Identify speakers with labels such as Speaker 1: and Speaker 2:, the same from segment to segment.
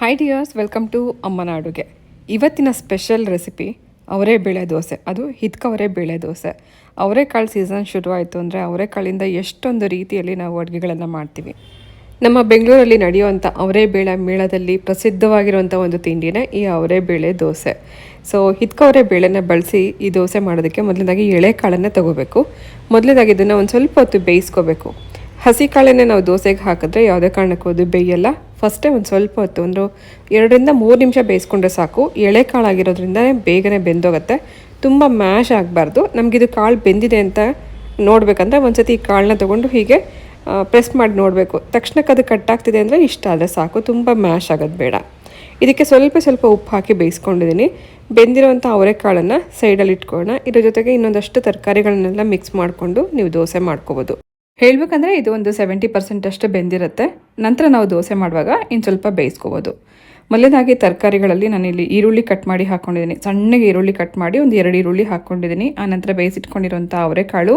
Speaker 1: Hi dears welcome to ಅಮ್ಮನ ಅಡುಗೆ ಇವತ್ತಿನ ಸ್ಪೆಷಲ್ ರೆಸಿಪಿ ಅವರೆಬೇಳೆ ದೋಸೆ. ಅದು ಹಿತ್ಕವರೆ ಬೇಳೆ ದೋಸೆ. ಅವರೆಕಾಳು ಸೀಸನ್ ಶುರುವಾಯಿತು ಅಂದರೆ ಅವರೆಕಾಳಿಂದ ಎಷ್ಟೊಂದು ರೀತಿಯಲ್ಲಿ ನಾವು ಅಡುಗೆಗಳನ್ನು ಮಾಡ್ತೀವಿ. ನಮ್ಮ ಬೆಂಗಳೂರಲ್ಲಿ ನಡೆಯುವಂಥ ಅವರೆಬೇಳೆ ಮೇಳದಲ್ಲಿ ಪ್ರಸಿದ್ಧವಾಗಿರುವಂಥ ಒಂದು ತಿಂಡಿನೇ ಈ ಅವರೆಬೇಳೆ ದೋಸೆ. ಸೊ ಹಿತ್ಕವರೆ ಬೇಳೆನ ಬಳಸಿ ಈ ದೋಸೆ ಮಾಡೋದಕ್ಕೆ ಮೊದಲನೇದಾಗಿ ಎಳೆ ಕಾಳನ್ನೇ ತಗೋಬೇಕು. ಮೊದಲನೇದಾಗಿ ಇದನ್ನು ಒಂದು ಸ್ವಲ್ಪ ಹೊತ್ತು ಬೇಯಿಸ್ಕೋಬೇಕು. ಹಸಿ ಕಾಳನ್ನೇ ನಾವು ದೋಸೆಗೆ ಹಾಕಿದ್ರೆ ಯಾವುದೇ ಕಾರಣಕ್ಕೂ ಅದು ಬೇಯಲ್ಲ. ಫಸ್ಟೇ ಒಂದು ಸ್ವಲ್ಪ ಹೊತ್ತು, ಒಂದು ಎರಡರಿಂದ ಮೂರು ನಿಮಿಷ ಬೇಯಿಸ್ಕೊಂಡ್ರೆ ಸಾಕು. ಎಳೆ ಕಾಳಾಗಿರೋದ್ರಿಂದ ಬೇಗನೆ ಬೆಂದೋಗುತ್ತೆ. ತುಂಬ ಮ್ಯಾಶ್ ಆಗಬಾರ್ದು. ನಮಗಿದು ಕಾಳು ಬೆಂದಿದೆ ಅಂತ ನೋಡ್ಬೇಕಂದ್ರೆ ಒಂದ್ಸತಿ ಈ ಕಾಳನ್ನ ತೊಗೊಂಡು ಹೀಗೆ ಪ್ರೆಸ್ ಮಾಡಿ ನೋಡಬೇಕು. ತಕ್ಷಣಕ್ಕೆ ಅದು ಕಟ್ಟಾಗ್ತಿದೆ ಅಂದರೆ ಇಷ್ಟ ಆದರೆ ಸಾಕು. ತುಂಬ ಮ್ಯಾಶ್ ಆಗೋದು ಬೇಡ. ಇದಕ್ಕೆ ಸ್ವಲ್ಪ ಸ್ವಲ್ಪ ಉಪ್ಪು ಹಾಕಿ ಬೇಯಿಸ್ಕೊಂಡಿದ್ದೀನಿ. ಬೆಂದಿರೋವಂಥ ಅವರೆಕಾಳನ್ನು ಸೈಡಲ್ಲಿ ಇಟ್ಕೊಳ್ಳೋಣ. ಇದ್ರ ಜೊತೆಗೆ ಇನ್ನೊಂದಷ್ಟು ತರಕಾರಿಗಳನ್ನೆಲ್ಲ ಮಿಕ್ಸ್ ಮಾಡಿಕೊಂಡು ನೀವು ದೋಸೆ ಮಾಡ್ಕೋಬೋದು. ಹೇಳ್ಬೇಕಂದ್ರೆ ಇದು ಒಂದು ಸೆವೆಂಟಿ ಪರ್ಸೆಂಟ್ ಅಷ್ಟು ಬೆಂದಿರುತ್ತೆ. ನಂತರ ನಾವು ದೋಸೆ ಮಾಡುವಾಗ ಇನ್ನು ಸ್ವಲ್ಪ ಬೇಯಿಸ್ಕೋಬೋದು. ಮೊದಲನೇದಾಗಿ ತರಕಾರಿಗಳಲ್ಲಿ ನಾನಿಲ್ಲಿ ಈರುಳ್ಳಿ ಕಟ್ ಮಾಡಿ ಹಾಕ್ಕೊಂಡಿದ್ದೀನಿ ಸಣ್ಣಗೆ ಈರುಳ್ಳಿ ಕಟ್ ಮಾಡಿ ಒಂದು ಎರಡು ಈರುಳ್ಳಿ ಹಾಕ್ಕೊಂಡಿದ್ದೀನಿ ಆನಂತರ ಬೇಯಿಸಿಟ್ಕೊಂಡಿರುವಂಥ ಅವರೆಕಾಳು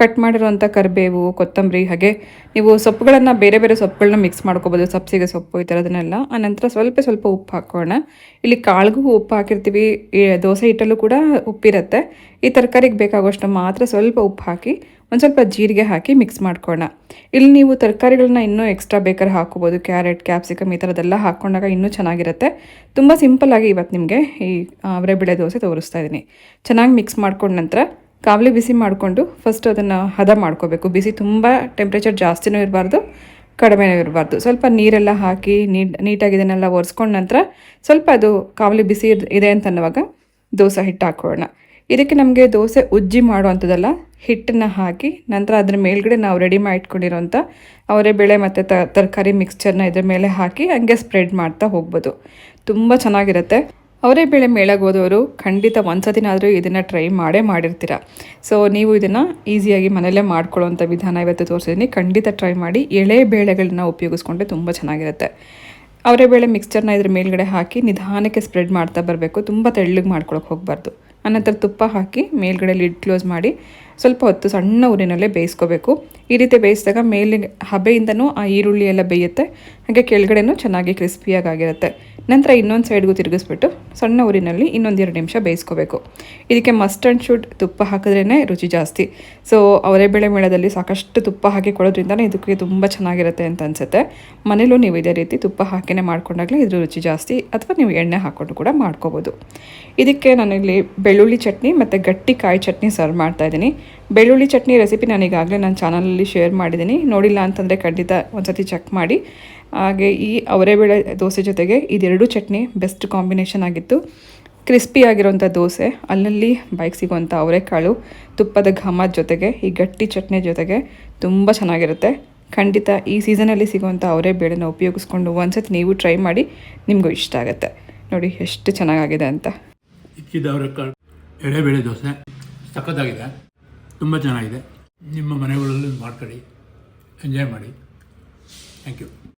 Speaker 1: ಕಟ್ ಮಾಡಿರುವಂಥ ಕರಿಬೇವು, ಕೊತ್ತಂಬರಿ, ಹಾಗೆ ನೀವು ಸೊಪ್ಪುಗಳನ್ನು ಬೇರೆ ಬೇರೆ ಸೊಪ್ಪುಗಳನ್ನ ಮಿಕ್ಸ್ ಮಾಡ್ಕೋಬೋದು. ಸಬ್ಸಿಗೆ ಸೊಪ್ಪು ಈ ಥರದನ್ನೆಲ್ಲ ಆನಂತರ ಸ್ವಲ್ಪ ಸ್ವಲ್ಪ ಉಪ್ಪು ಹಾಕೋಣ. ಇಲ್ಲಿ ಕಾಳಿಗೂ ಉಪ್ಪು ಹಾಕಿರ್ತೀವಿ. ದೋಸೆ ಹಿಟ್ಟಲ್ಲೂ ಕೂಡ ಉಪ್ಪಿರುತ್ತೆ. ಈ ತರಕಾರಿಗೆ ಬೇಕಾಗುವಷ್ಟು ಮಾತ್ರ ಸ್ವಲ್ಪ ಉಪ್ಪು ಹಾಕಿ ಒಂದು ಸ್ವಲ್ಪ ಜೀರಿಗೆ ಹಾಕಿ ಮಿಕ್ಸ್ ಮಾಡ್ಕೊಳ್ಳೋಣ ಇಲ್ಲಿ ನೀವು ತರಕಾರಿಗಳನ್ನ ಇನ್ನೂ ಎಕ್ಸ್ಟ್ರಾ ಬೇಕಾದ್ರೆ ಹಾಕೋಬೋದು ಕ್ಯಾರೆಟ್ ಕ್ಯಾಪ್ಸಿಕಮ್ ಈ ಥರದ್ದೆಲ್ಲ ಹಾಕ್ಕೊಂಡಾಗ ಇನ್ನೂ ಚೆನ್ನಾಗಿರುತ್ತೆ. ತುಂಬ ಸಿಂಪಲ್ಲಾಗಿ ಇವತ್ತು ನಿಮಗೆ ಈ ಅವರೆಬೇಳೆ ದೋಸೆ ತೋರಿಸ್ತಾ ಇದ್ದೀನಿ ಚೆನ್ನಾಗಿ ಮಿಕ್ಸ್ ಮಾಡ್ಕೊಂಡ ನಂತರ ಕಾವಲಿ ಬಿಸಿ ಮಾಡಿಕೊಂಡು ಫಸ್ಟ್ ಅದನ್ನು ಹದ ಮಾಡ್ಕೋಬೇಕು. ಬಿಸಿ ತುಂಬ ಟೆಂಪ್ರೇಚರ್ ಜಾಸ್ತಿನೂ ಇರಬಾರ್ದು, ಕಡಿಮೆನೂ ಇರಬಾರ್ದು. ಸ್ವಲ್ಪ ನೀರೆಲ್ಲ ಹಾಕಿ ನೀಟ್ ನೀಟಾಗಿ ಇದನ್ನೆಲ್ಲ ಒರೆಸ್ಕೊಂಡ ನಂತರ ಸ್ವಲ್ಪ ಅದು ಕಾವಲಿ ಬಿಸಿ ಇದೆ ಅಂತ ಅನ್ನುವಾಗ ದೋಸೆ ಹಿಟ್ಟು ಹಾಕೊಳ್ಳೋಣ ಇದಕ್ಕೆ ನಮಗೆ ದೋಸೆ ಉಜ್ಜಿ ಮಾಡುವಂಥದ್ದಲ್ಲ ಹಿಟ್ಟನ್ನು ಹಾಕಿ ನಂತರ ಅದ್ರ ಮೇಲ್ಗಡೆ ನಾವು ರೆಡಿ ಮಾಡಿ ಇಟ್ಕೊಂಡಿರೋಂಥ ಅವರೆಬೇಳೆ ಮತ್ತು ತರಕಾರಿ ಮಿಕ್ಸ್ಚರ್ನ ಇದ್ರ ಮೇಲೆ ಹಾಕಿ ಹಂಗೆ ಸ್ಪ್ರೆಡ್ ಮಾಡ್ತಾ ಹೋಗ್ಬೋದು. ತುಂಬ ಚೆನ್ನಾಗಿರುತ್ತೆ. ಅವರೆಬೇಳೆ ಮೇಳಗೆ ಹೋದವರು ಖಂಡಿತ ಒಂದ್ಸತಿನಾದರೂ ಇದನ್ನು ಟ್ರೈ ಮಾಡೇ ಮಾಡಿರ್ತೀರ. ಸೊ ನೀವು ಇದನ್ನು ಈಸಿಯಾಗಿ ಮನೆಯಲ್ಲೇ ಮಾಡ್ಕೊಳ್ಳೋವಂಥ ವಿಧಾನ ಇವತ್ತು ತೋರಿಸಿದ್ದೀನಿ. ಖಂಡಿತ ಟ್ರೈ ಮಾಡಿ ಎಳೆ ಬೇಳೆಗಳನ್ನ ಉಪಯೋಗಿಸ್ಕೊಂಡ್ರೆ ತುಂಬ ಚೆನ್ನಾಗಿರುತ್ತೆ. ಅವರೆಬೇಳೆ ಮಿಕ್ಸ್ಚರ್ನ ಇದ್ರ ಮೇಲ್ಗಡೆ ಹಾಕಿ ನಿಧಾನಕ್ಕೆ ಸ್ಪ್ರೆಡ್ ಮಾಡ್ತಾ ಬರಬೇಕು. ತುಂಬ ತೆಳ್ಳಗೆ ಮಾಡ್ಕೊಳಕ್ಕೆ ಹೋಗಬಾರ್ದು. ಅನಂತರ ತುಪ್ಪ ಹಾಕಿ ಮೇಲ್ಗಡೆ ಲಿಡ್ ಕ್ಲೋಸ್ ಮಾಡಿ ಸ್ವಲ್ಪ ಹೊತ್ತು ಸಣ್ಣ ಊರಿನಲ್ಲೇ ಬೇಯಿಸ್ಕೋಬೇಕು. ಈ ರೀತಿ ಬೇಯಿಸಿದಾಗ ಮೇಲೆ ಹಬೆಯಿಂದನೂ ಆ ಈರುಳ್ಳಿ ಎಲ್ಲ ಬೇಯುತ್ತೆ. ಹಾಗೆ ಕೆಳಗಡೆನೂ ಚೆನ್ನಾಗಿ ಕ್ರಿಸ್ಪಿಯಾಗಿ ಆಗಿರುತ್ತೆ ನಂತರ ಇನ್ನೊಂದು ಸೈಡ್ಗೂ ತಿರುಗಿಸ್ಬಿಟ್ಟು ಸಣ್ಣ ಊರಿನಲ್ಲಿ ಇನ್ನೊಂದು ಎರಡು ನಿಮಿಷ ಬೇಯಿಸ್ಕೋಬೇಕು. ಇದಕ್ಕೆ ಮಸ್ಟರ್ಡ್ ಶುಡ್ ತುಪ್ಪ ಹಾಕಿದ್ರೇ ರುಚಿ ಜಾಸ್ತಿ. ಸೊ ಅವರೆಬೇಳೆ ಮೇಳದಲ್ಲಿ ಸಾಕಷ್ಟು ತುಪ್ಪ ಹಾಕಿ ಕೊಡೋದ್ರಿಂದನೇ ಇದಕ್ಕೆ ತುಂಬ ಚೆನ್ನಾಗಿರುತ್ತೆ ಅಂತ ಅನಿಸುತ್ತೆ. ಮನೇಲೂ ನೀವು ಇದೇ ರೀತಿ ತುಪ್ಪ ಹಾಕಿನೇ ಮಾಡ್ಕೊಂಡಾಗಲೇ ಇದ್ರ ರುಚಿ ಜಾಸ್ತಿ, ಅಥವಾ ನೀವು ಎಣ್ಣೆ ಹಾಕ್ಕೊಂಡು ಕೂಡ ಮಾಡ್ಕೋಬೋದು. ಇದಕ್ಕೆ ನಾನಿಲ್ಲಿ ಬೆಳ್ಳುಳ್ಳಿ ಚಟ್ನಿ ಮತ್ತು ಗಟ್ಟಿ ಕಾಯಿ ಚಟ್ನಿ ಸರ್ವ್ ಮಾಡ್ತಾ ಇದ್ದೀನಿ. ಬೆಳ್ಳುಳ್ಳಿ ಚಟ್ನಿ ರೆಸಿಪಿ ನಾನು ಈಗಾಗಲೇ ನನ್ನ ಚಾನಲಲ್ಲಿ ಶೇರ್ ಮಾಡಿದ್ದೀನಿ. ನೋಡಿಲ್ಲ ಅಂತಂದರೆ ಖಂಡಿತ ಒಂದ್ಸತಿ ಚೆಕ್ ಮಾಡಿ. ಹಾಗೆ ಈ ಅವರೆಬೇಳೆ ದೋಸೆ ಜೊತೆಗೆ ಇದೆರಡು ಚಟ್ನಿ ಬೆಸ್ಟ್ ಕಾಂಬಿನೇಷನ್ ಆಗಿತ್ತು. ಕ್ರಿಸ್ಪಿ ಆಗಿರೋಂಥ ದೋಸೆ, ಅಲ್ಲಲ್ಲಿ ಬೈಕ್ ಸಿಗುವಂಥ ಅವರೆಕಾಳು, ತುಪ್ಪದ ಘಮದ ಜೊತೆಗೆ, ಈ ಗಟ್ಟಿ ಚಟ್ನಿ ಜೊತೆಗೆ ತುಂಬ ಚೆನ್ನಾಗಿರುತ್ತೆ. ಖಂಡಿತ ಈ ಸೀಸನಲ್ಲಿ ಸಿಗುವಂಥ ಅವರೇ ಬೇಳೆನ ಉಪಯೋಗಿಸ್ಕೊಂಡು ಒಂದ್ಸತಿ ನೀವು ಟ್ರೈ ಮಾಡಿ, ನಿಮಗೂ ಇಷ್ಟ ಆಗುತ್ತೆ. ನೋಡಿ ಎಷ್ಟು ಚೆನ್ನಾಗಾಗಿದೆ ಅಂತ.
Speaker 2: ಇಕ್ಕಿದ ಅವರೆಕಾಳು ಎಳೆಬೇಳೆ ದೋಸೆ, ಸಖತ್ತಾಗಿದೆ. ತುಂಬ ಚೆನ್ನಾಗಿದೆ. ನಿಮ್ಮ ಮನೆಗಳಲ್ಲಿ ಮಾಡ್ಕೊಳ್ಳಿ ಎಂಜಾಯ್ ಮಾಡಿ. Thank you